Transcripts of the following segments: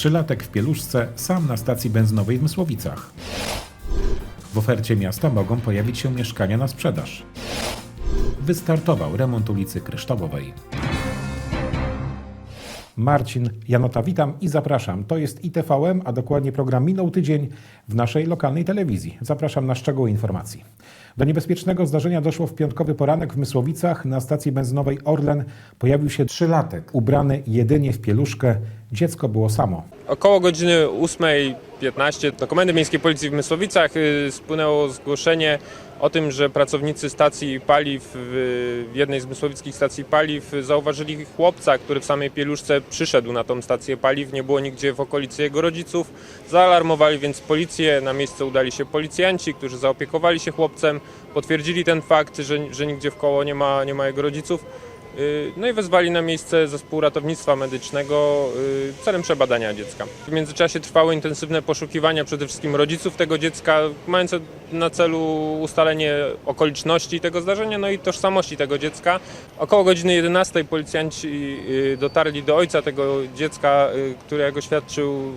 Trzylatek w pieluszce sam na stacji benzynowej w Mysłowicach. W ofercie miasta mogą pojawić się mieszkania na sprzedaż. Wystartował remont ulicy Kryształowej. Marcin Janota, witam i zapraszam. To jest ITVM, a dokładnie program Minął Tydzień w naszej lokalnej telewizji. Zapraszam na szczegóły informacji. Do niebezpiecznego zdarzenia doszło w piątkowy poranek w Mysłowicach. Na stacji benzynowej Orlen pojawił się trzylatek, ubrany jedynie w pieluszkę. Dziecko było samo. Około godziny 8.15 do Komendy Miejskiej Policji w Mysłowicach y, spłynęło zgłoszenie o tym, że pracownicy stacji paliw, w w jednej z mysłowickich stacji paliw zauważyli chłopca, który w samej pieluszce przyszedł na tą stację paliw, nie było nigdzie w okolicy jego rodziców. Zaalarmowali więc policję, na miejsce udali się policjanci, którzy zaopiekowali się chłopcem, potwierdzili ten fakt, że, że nigdzie w koło nie ma, nie ma jego rodziców. Y, No i wezwali na miejsce zespół ratownictwa medycznego y, celem przebadania dziecka. W międzyczasie trwały intensywne poszukiwania przede wszystkim rodziców tego dziecka, mające na celu ustalenie okoliczności tego zdarzenia, no i tożsamości tego dziecka. Około godziny 11 policjanci y, dotarli do ojca tego dziecka, y, którego świadczył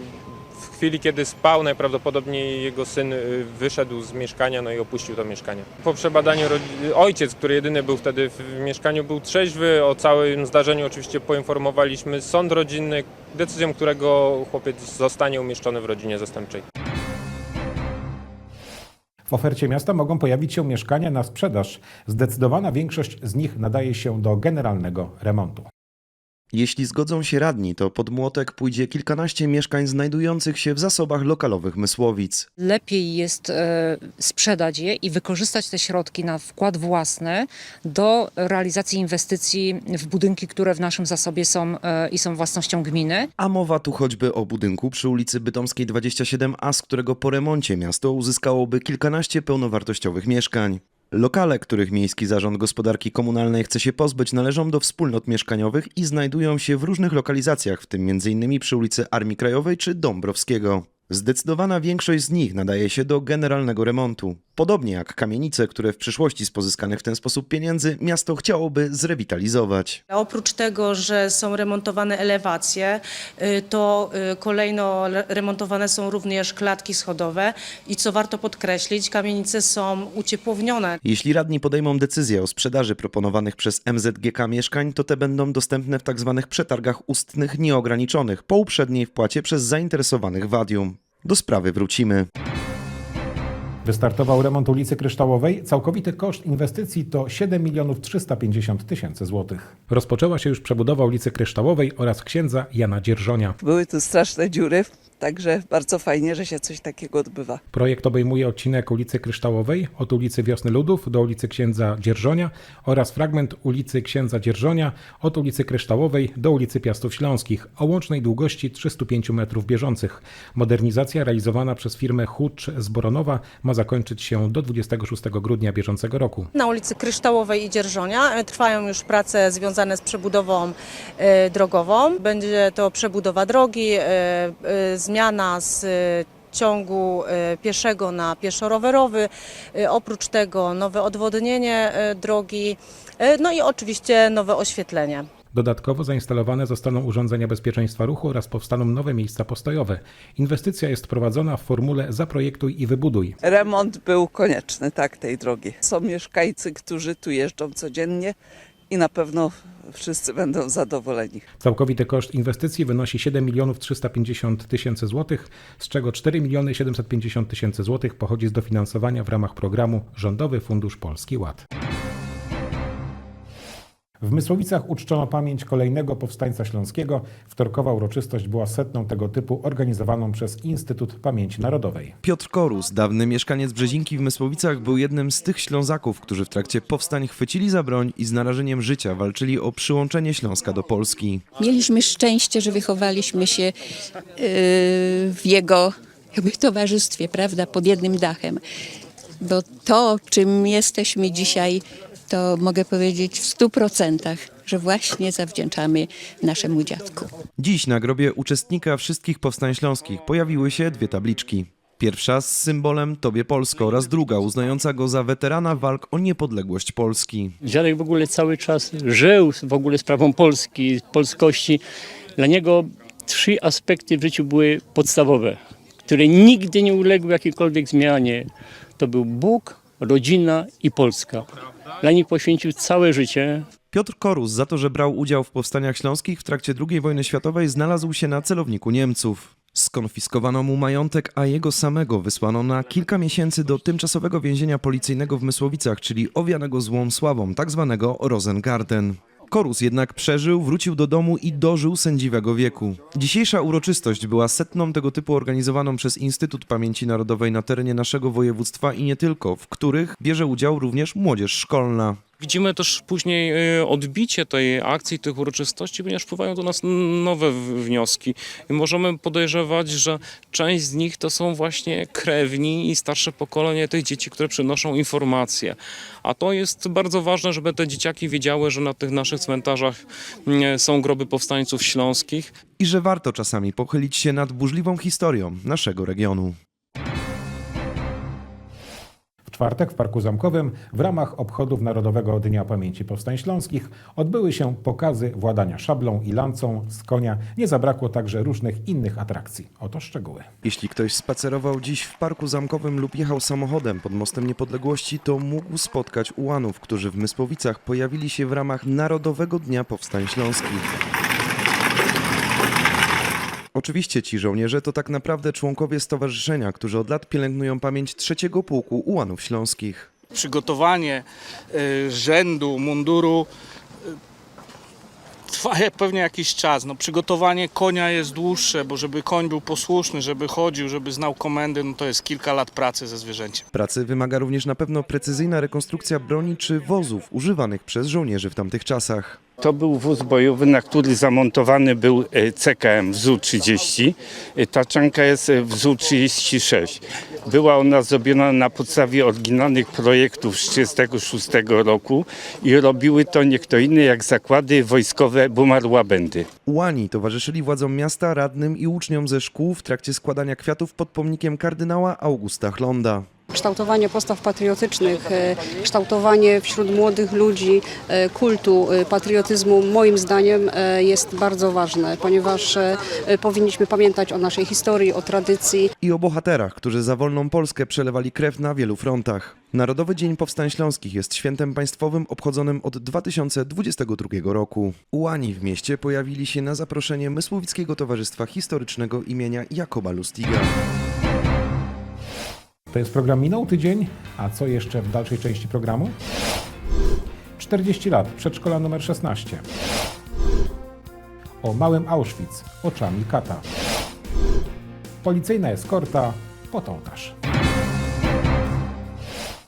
chwili, kiedy spał, najprawdopodobniej jego syn y, wyszedł z mieszkania no i opuścił to mieszkanie. Po przebadaniu ojciec, który jedyny był wtedy w mieszkaniu, był trzeźwy. O całym zdarzeniu oczywiście poinformowaliśmy sąd rodzinny, decyzją którego chłopiec zostanie umieszczony w rodzinie zastępczej. W ofercie miasta mogą pojawić się mieszkania na sprzedaż. Zdecydowana większość z nich nadaje się do generalnego remontu. Jeśli zgodzą się radni, to pod młotek pójdzie kilkanaście mieszkań znajdujących się w zasobach lokalowych Mysłowic. lepiej jest e, sprzedać je i wykorzystać te środki na wkład własny do realizacji inwestycji w budynki, które w naszym zasobie są e, i są własnością gminy. A mowa tu choćby o budynku przy ulicy Bytomskiej 27A, z którego po remoncie miasto uzyskałoby kilkanaście pełnowartościowych mieszkań. Lokale, których Miejski Zarząd Gospodarki Komunalnej chce się pozbyć, należą do wspólnot mieszkaniowych i znajdują się w różnych lokalizacjach, w tym m.in. przy ulicy Armii Krajowej czy Dąbrowskiego. Zdecydowana większość z nich nadaje się do generalnego remontu. Podobnie jak kamienice, które w przyszłości z pozyskanych w ten sposób pieniędzy miasto chciałoby zrewitalizować. Oprócz tego, że są remontowane elewacje, y, to y, kolejno le- remontowane są również klatki schodowe i co warto podkreślić, kamienice są uciepłownione. Jeśli radni podejmą decyzję o sprzedaży proponowanych przez MZGK mieszkań, to te będą dostępne w tzw. przetargach ustnych nieograniczonych po uprzedniej wpłacie przez zainteresowanych wadium. Do sprawy wrócimy. Wystartował remont ulicy Kryształowej. Całkowity koszt inwestycji to 7 milionów 350 tysięcy złotych. Rozpoczęła się już przebudowa ulicy Kryształowej oraz księdza Jana Dzierżonia. Były tu straszne dziury, także bardzo fajnie, że się coś takiego odbywa. Projekt obejmuje odcinek ulicy Kryształowej od ulicy Wiosny Ludów do ulicy Księdza Dzierżonia oraz fragment ulicy Księdza Dzierżonia od ulicy Kryształowej do ulicy Piastów Śląskich o łącznej długości 305 metrów bieżących. Modernizacja realizowana przez firmę Hucz z Boronowa ma zakończyć się do 26 grudnia bieżącego roku. Na ulicy Kryształowej i Dzierżonia e, trwają już prace związane z przebudową e, drogową. Będzie to przebudowa drogi, e, e, zmiana z e, ciągu e, pieszego na pieszo-rowerowy, e, oprócz tego nowe odwodnienie drogi, no i oczywiście nowe oświetlenie. Dodatkowo zainstalowane zostaną urządzenia bezpieczeństwa ruchu oraz powstaną nowe miejsca postojowe. Inwestycja jest prowadzona w formule zaprojektuj i wybuduj. Remont był konieczny, tak, tej drogi. Są mieszkańcy, którzy tu jeżdżą codziennie i na pewno wszyscy będą zadowoleni. Całkowity koszt inwestycji wynosi 7 milionów 350 tysięcy złotych, z czego 4 miliony 750 tysięcy złotych pochodzi z dofinansowania w ramach programu Rządowy Fundusz Polski Ład. W Mysłowicach uczczono pamięć kolejnego powstańca śląskiego. Wtorkowa uroczystość była setną tego typu organizowaną przez Instytut Pamięci Narodowej. Piotr Korus, dawny mieszkaniec Brzezinki w Mysłowicach, był jednym z tych Ślązaków, którzy w trakcie powstań chwycili za broń i z narażeniem życia walczyli o przyłączenie Śląska do Polski. Mieliśmy szczęście, że wychowaliśmy się yy, w jego jakby towarzystwie, prawda, pod jednym dachem. Bo to, czym jesteśmy dzisiaj, to mogę powiedzieć w stu procentach, że właśnie zawdzięczamy naszemu dziadku. Dziś na grobie uczestnika wszystkich powstań śląskich pojawiły się dwie tabliczki. Pierwsza z symbolem Tobie Polsko oraz druga uznająca go za weterana walk o niepodległość Polski. Dziadek w ogóle cały czas żył w ogóle sprawą Polski, polskości. Dla niego trzy aspekty w życiu były podstawowe, które nigdy nie uległy jakiejkolwiek zmianie. To był Bóg, rodzina i Polska. Dla nich poświęcił całe życie. Piotr Korus za to, że brał udział w powstaniach śląskich w trakcie II wojny światowej znalazł się na celowniku Niemców. Skonfiskowano mu majątek, a jego samego wysłano na kilka miesięcy do tymczasowego więzienia policyjnego w Mysłowicach, czyli owianego złą sławą, tak zwanego Rosengarten. Korus jednak przeżył, wrócił do domu i dożył sędziwego wieku. Dzisiejsza uroczystość była setną tego typu organizowaną przez Instytut Pamięci Narodowej na terenie naszego województwa i nie tylko, w których bierze udział również młodzież szkolna. Widzimy też później y, odbicie tej akcji, tych uroczystości, ponieważ wpływają do nas nowe wnioski. I możemy podejrzewać, że część z nich to są właśnie krewni i starsze pokolenie tych dzieci, które przynoszą informacje. A to jest bardzo ważne, żeby te dzieciaki wiedziały, że na tych naszych cmentarzach y, są groby powstańców śląskich. i że warto czasami pochylić się nad burzliwą historią naszego regionu. Czwartek w Parku Zamkowym w ramach obchodów Narodowego Dnia Pamięci Powstań Śląskich odbyły się pokazy władania szablą i lancą z konia. Nie zabrakło także różnych innych atrakcji. Oto szczegóły. Jeśli ktoś spacerował dziś w Parku Zamkowym lub jechał samochodem pod Mostem Niepodległości, to mógł spotkać ułanów, którzy w Mysłowicach pojawili się w ramach Narodowego Dnia Powstań Śląskich. Oczywiście ci żołnierze to tak naprawdę członkowie stowarzyszenia, którzy od lat pielęgnują pamięć trzeciego pułku ułanów śląskich. przygotowanie y, rzędu, munduru trwa pewnie jakiś czas. No, przygotowanie konia jest dłuższe, bo żeby koń był posłuszny, żeby chodził, żeby znał komendy, no to jest kilka lat pracy ze zwierzęciem. Pracy wymaga również na pewno precyzyjna rekonstrukcja broni czy wozów używanych przez żołnierzy w tamtych czasach. To był wóz bojowy, na który zamontowany był e, CKM WZU-30. E, Taczanka jest e, WZU-36. Była ona zrobiona na podstawie oryginalnych projektów z 1936 roku i robiły to nie kto inny jak zakłady wojskowe Bumarła-Będy. Ułani towarzyszyli władzom miasta, radnym i uczniom ze szkół w trakcie składania kwiatów pod pomnikiem kardynała Augusta Chlonda. Kształtowanie postaw patriotycznych, e, kształtowanie wśród młodych ludzi e, kultu e, patriotyzmu moim zdaniem jest bardzo ważne, ponieważ powinniśmy pamiętać o naszej historii, o tradycji. I o bohaterach, którzy za wolną Polskę przelewali krew na wielu frontach. Narodowy Dzień Powstań Śląskich jest świętem państwowym obchodzonym od 2022 roku. Ułani w mieście pojawili się na zaproszenie Mysłowickiego Towarzystwa Historycznego imienia Jakoba Lustiga. To jest program Minął Tydzień, a co jeszcze w dalszej części programu? 40 lat, przedszkola numer 16. O małym Auschwitz, oczami kata. Policyjna eskorta, potołkarz.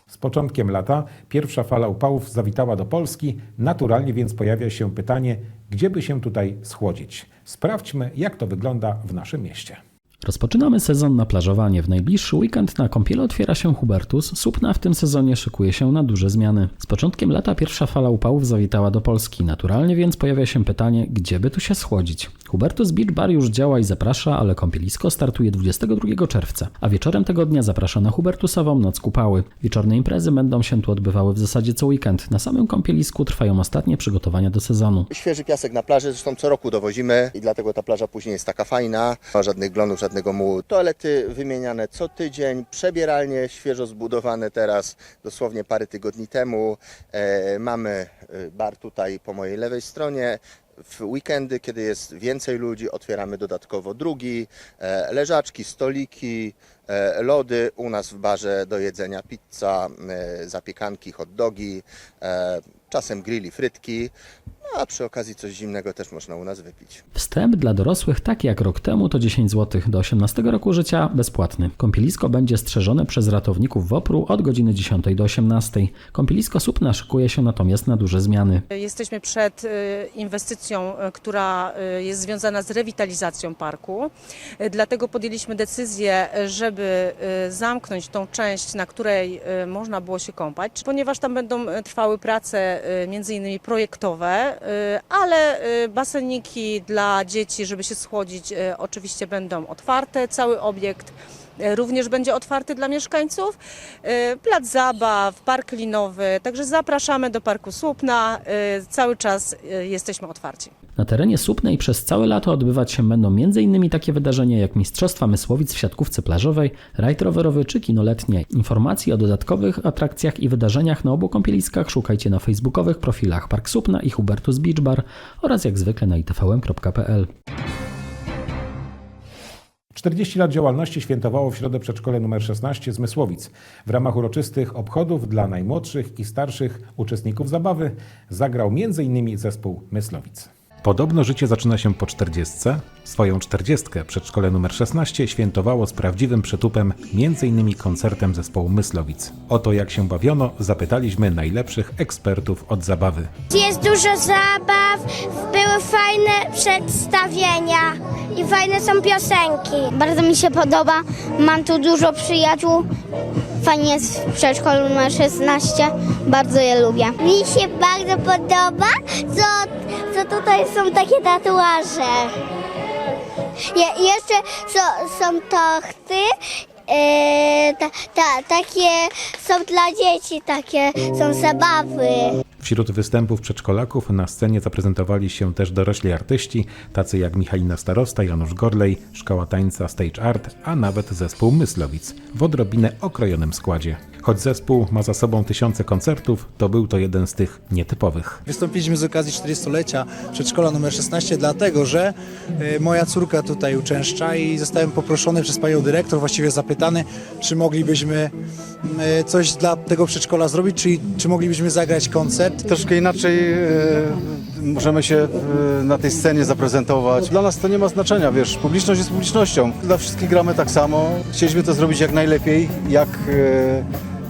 Z początkiem lata pierwsza fala upałów zawitała do Polski, naturalnie więc pojawia się pytanie, gdzie by się tutaj schłodzić. Sprawdźmy, jak to wygląda w naszym mieście. Rozpoczynamy sezon na plażowanie. W najbliższy weekend na kąpiele otwiera się Hubertus. Supna w tym sezonie szykuje się na duże zmiany. Z początkiem lata pierwsza fala upałów zawitała do Polski. Naturalnie więc pojawia się pytanie, gdzie by tu się schłodzić. Hubertus Beach Bar już działa i zaprasza, ale kąpielisko startuje 22 czerwca, a wieczorem tego dnia zaprasza na Hubertusową Noc Kupały. Wieczorne imprezy będą się tu odbywały w zasadzie co weekend. Na samym kąpielisku trwają ostatnie przygotowania do sezonu. Świeży piasek na plaży, zresztą co roku dowozimy i dlatego ta plaża później jest taka fajna. Ma żadnych glonów, żadnego mułu. Toalety wymieniane co tydzień, przebieralnie świeżo zbudowane teraz, dosłownie parę tygodni temu. E, mamy e, bar tutaj po mojej lewej stronie. W weekendy, kiedy jest więcej ludzi, otwieramy dodatkowo drugi, e, leżaczki, stoliki, lody. U nas w barze do jedzenia pizza, zapiekanki, hot dogi, czasem grilli, frytki. A przy okazji coś zimnego też można u nas wypić. Wstęp dla dorosłych, taki jak rok temu, to 10 zł do 18 roku życia bezpłatny. Kąpielisko będzie strzeżone przez ratowników WOPR-u od godziny 10 do 18. Kąpielisko Supna szykuje się natomiast na duże zmiany. Jesteśmy przed y, inwestycją, y, która y, jest związana z rewitalizacją parku. Dlatego podjęliśmy decyzję, żeby zamknąć tą część, na której można było się kąpać, ponieważ tam będą trwały prace między innymi projektowe, ale y, baseniki dla dzieci, żeby się schłodzić, y, oczywiście będą otwarte. Cały obiekt również będzie otwarty dla mieszkańców. Plac zabaw, park linowy, także zapraszamy do Parku Słupna. Cały czas jesteśmy otwarci. Na terenie Słupnej przez całe lato odbywać się będą m.in. takie wydarzenia jak Mistrzostwa Mysłowic w siatkówce plażowej, rajd rowerowy czy kino letnie. Informacji o dodatkowych atrakcjach i wydarzeniach na obu kąpieliskach szukajcie na facebookowych profilach Park Słupna i Hubertus Beach Bar oraz jak zwykle na itvm.pl. 40 lat działalności świętowało w środę przedszkole nr 16 z Mysłowic. W ramach uroczystych obchodów dla najmłodszych i starszych uczestników zabawy zagrał m.in. zespół Myslowic. Podobno życie zaczyna się po 40. Swoją 40 przedszkole nr 16 świętowało z prawdziwym przytupem, m.in. koncertem zespołu Myslowic. O to jak się bawiono zapytaliśmy najlepszych ekspertów od zabawy. Jest dużo zabaw, były fajne przedstawienia i fajne są piosenki. Bardzo mi się podoba, mam tu dużo przyjaciół. Fajnie jest w przedszkolu numer 16, bardzo je lubię. Mi się bardzo podoba, co, co tutaj są takie tatuaże. Je, jeszcze są, są tochty, e, ta, ta, takie są dla dzieci, takie są zabawy. Wśród występów przedszkolaków na scenie zaprezentowali się też dorośli artyści, tacy jak Michalina Starosta, Janusz Gorlej, Szkoła Tańca Stage Art, a nawet zespół Myslowic w odrobinę okrojonym składzie. Choć zespół ma za sobą tysiące koncertów, to był to jeden z tych nietypowych. Wystąpiliśmy z okazji 40-lecia przedszkola numer 16, dlatego że y, moja córka tutaj uczęszcza i zostałem poproszony przez panią dyrektor, właściwie zapytany, czy moglibyśmy y, coś dla tego przedszkola zrobić, czyli czy moglibyśmy zagrać koncert. Troszkę inaczej e, możemy się na tej scenie zaprezentować. Dla nas to nie ma znaczenia, wiesz, publiczność jest publicznością. Dla wszystkich gramy tak samo. Chcieliśmy to zrobić jak najlepiej, jak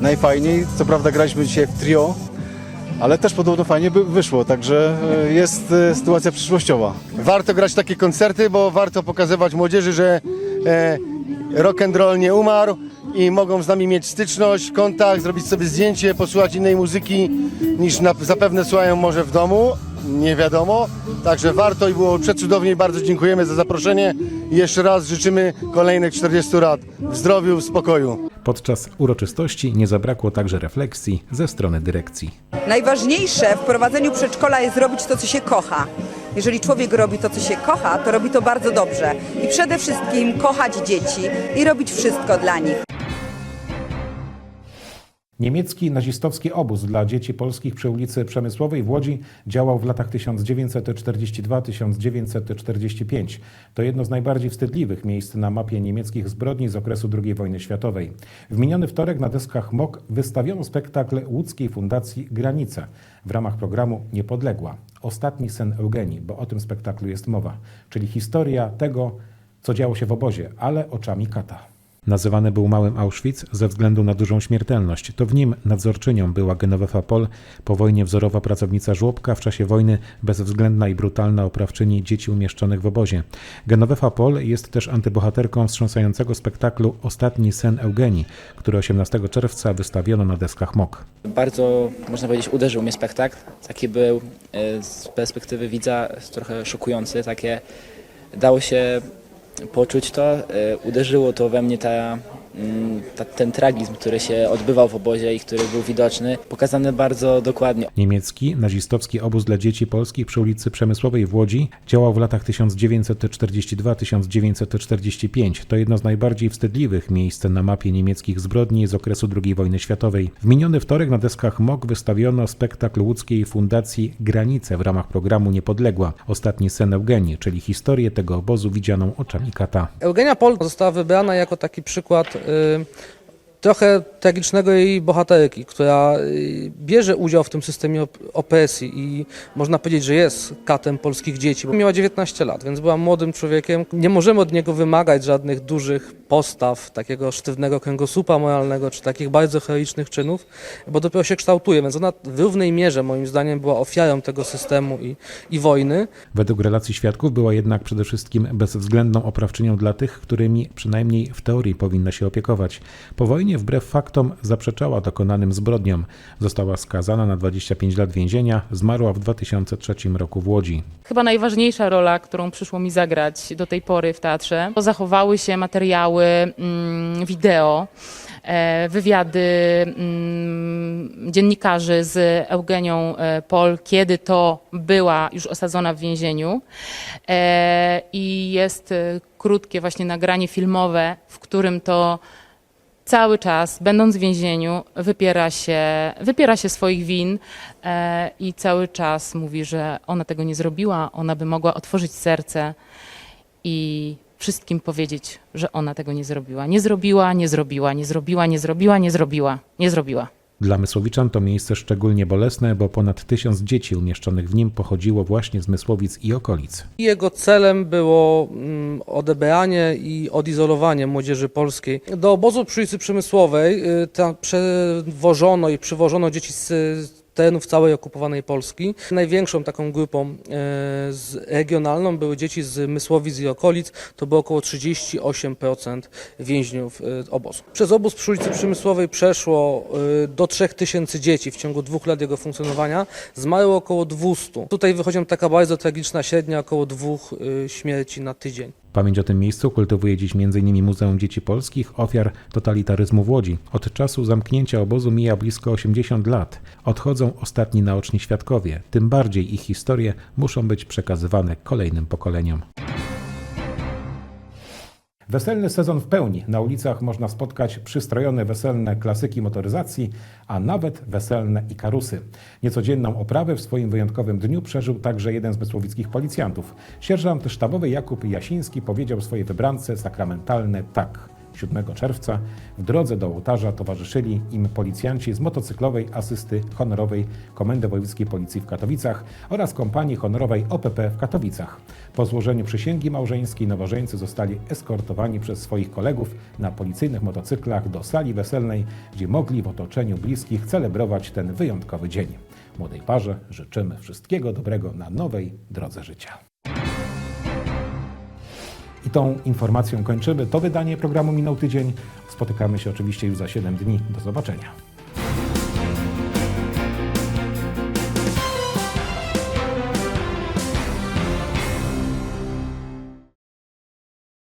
najfajniej. Co prawda graliśmy dzisiaj w trio, ale też podobno fajnie by wyszło, także e, jest e, sytuacja przyszłościowa. Warto grać takie koncerty, bo warto pokazywać młodzieży, że e, rock and roll nie umarł i mogą z nami mieć styczność, kontakt, zrobić sobie zdjęcie, posłuchać innej muzyki niż na, zapewne słuchają może w domu, nie wiadomo. Także warto i było przecudownie i bardzo dziękujemy za zaproszenie i jeszcze raz życzymy kolejnych 40 lat w zdrowiu, w spokoju. Podczas uroczystości nie zabrakło także refleksji ze strony dyrekcji. Najważniejsze w prowadzeniu przedszkola jest robić to, co się kocha. Jeżeli człowiek robi to, co się kocha, to robi to bardzo dobrze. I przede wszystkim kochać dzieci i robić wszystko dla nich. Niemiecki nazistowski obóz dla dzieci polskich przy ulicy Przemysłowej w Łodzi działał w latach 1942-1945. To jedno z najbardziej wstydliwych miejsc na mapie niemieckich zbrodni z okresu II wojny światowej. W miniony wtorek na deskach MOK wystawiono spektakl łódzkiej fundacji Granice w ramach programu Niepodległa. Ostatni sen Eugenii, bo o tym spektaklu jest mowa, czyli historia tego, co działo się w obozie, ale oczami kata. Nazywany był małym Auschwitz ze względu na dużą śmiertelność. To w nim nadzorczynią była Genovefa Pol, po wojnie wzorowa pracownica żłobka, w czasie wojny bezwzględna i brutalna oprawczyni dzieci umieszczonych w obozie. Genovefa Pol jest też antybohaterką wstrząsającego spektaklu Ostatni sen Eugenii, który 18 czerwca wystawiono na deskach MOK. Bardzo, można powiedzieć, uderzył mnie spektakl. Taki był e, z perspektywy widza trochę szokujący. Takie dało się poczuć to, e, uderzyło to we mnie ta, ta, ten tragizm, który się odbywał w obozie i który był widoczny, pokazany bardzo dokładnie. Niemiecki nazistowski obóz dla dzieci polskich przy ulicy Przemysłowej w Łodzi działał w latach 1942-1945. To jedno z najbardziej wstydliwych miejsc na mapie niemieckich zbrodni z okresu II wojny światowej. W miniony wtorek na deskach MOK wystawiono spektakl łódzkiej fundacji Granice w ramach programu Niepodległa. Ostatni sen Eugenii, czyli historię tego obozu widzianą oczami kata. Eugenia Pol została wybrana jako taki przykład y, trochę tragicznego jej bohaterki, która y, bierze udział w tym systemie op- opresji i można powiedzieć, że jest katem polskich dzieci. Miała 19 lat, więc była młodym człowiekiem. Nie możemy od niego wymagać żadnych dużych postaw, takiego sztywnego kręgosłupa moralnego, czy takich bardzo heroicznych czynów, bo dopiero się kształtuje, więc ona w równej mierze moim zdaniem była ofiarą tego systemu i, i wojny. Według relacji świadków była jednak przede wszystkim bezwzględną oprawczynią dla tych, którymi przynajmniej w teorii powinna się opiekować. Po wojnie wbrew faktom zaprzeczała dokonanym zbrodniom. Została skazana na 25 lat więzienia, zmarła w 2003 roku w Łodzi. Chyba najważniejsza rola, którą przyszło mi zagrać do tej pory w teatrze, to zachowały się materiały mm, wideo, e, wywiady mm, dziennikarzy z Eugenią e, Pol, kiedy to była już osadzona w więzieniu. E, I jest krótkie właśnie nagranie filmowe, w którym to cały czas, będąc w więzieniu, wypiera się, wypiera się swoich win e, i cały czas mówi, że ona tego nie zrobiła, ona by mogła otworzyć serce i wszystkim powiedzieć, że ona tego nie zrobiła. Nie zrobiła, nie zrobiła, nie zrobiła, nie zrobiła, nie zrobiła, nie zrobiła. Dla Mysłowiczan to miejsce szczególnie bolesne, bo ponad tysiąc dzieci umieszczonych w nim pochodziło właśnie z Mysłowic i okolic. Jego celem było mm, odebranie i odizolowanie młodzieży polskiej. Do obozu przy ulicy Przemysłowej y, przewożono i przywożono dzieci z terenów całej okupowanej Polski. Największą taką grupą e, regionalną były dzieci z Mysłowic i okolic. To było około 38% więźniów e, obozu. Przez obóz przy ulicy Przemysłowej przeszło e, do 3000 dzieci w ciągu dwóch lat jego funkcjonowania. Zmarło około 200. Tutaj wychodzi taka bardzo tragiczna średnia, około dwóch śmierci na tydzień. Pamięć o tym miejscu kultywuje dziś m.in. Muzeum Dzieci Polskich, ofiar totalitaryzmu w Łodzi. Od czasu zamknięcia obozu mija blisko 80 lat. Odchodzą ostatni naoczni świadkowie, tym bardziej ich historie muszą być przekazywane kolejnym pokoleniom. Weselny sezon w pełni. Na ulicach można spotkać przystrojone weselne klasyki motoryzacji, a nawet weselne ikarusy. Niecodzienną oprawę w swoim wyjątkowym dniu przeżył także jeden z mysłowickich policjantów. Sierżant sztabowy Jakub Jasiński powiedział swojej wybrance sakramentalne tak. 7 czerwca w drodze do ołtarza towarzyszyli im policjanci z motocyklowej asysty honorowej Komendy Wojewódzkiej Policji w Katowicach oraz kompanii honorowej OPP w Katowicach. Po złożeniu przysięgi małżeńskiej nowożeńcy zostali eskortowani przez swoich kolegów na policyjnych motocyklach do sali weselnej, gdzie mogli w otoczeniu bliskich celebrować ten wyjątkowy dzień. Młodej parze życzymy wszystkiego dobrego na nowej drodze życia. I tą informacją kończymy to wydanie programu Minął Tydzień. Spotykamy się oczywiście już za 7 dni. Do zobaczenia.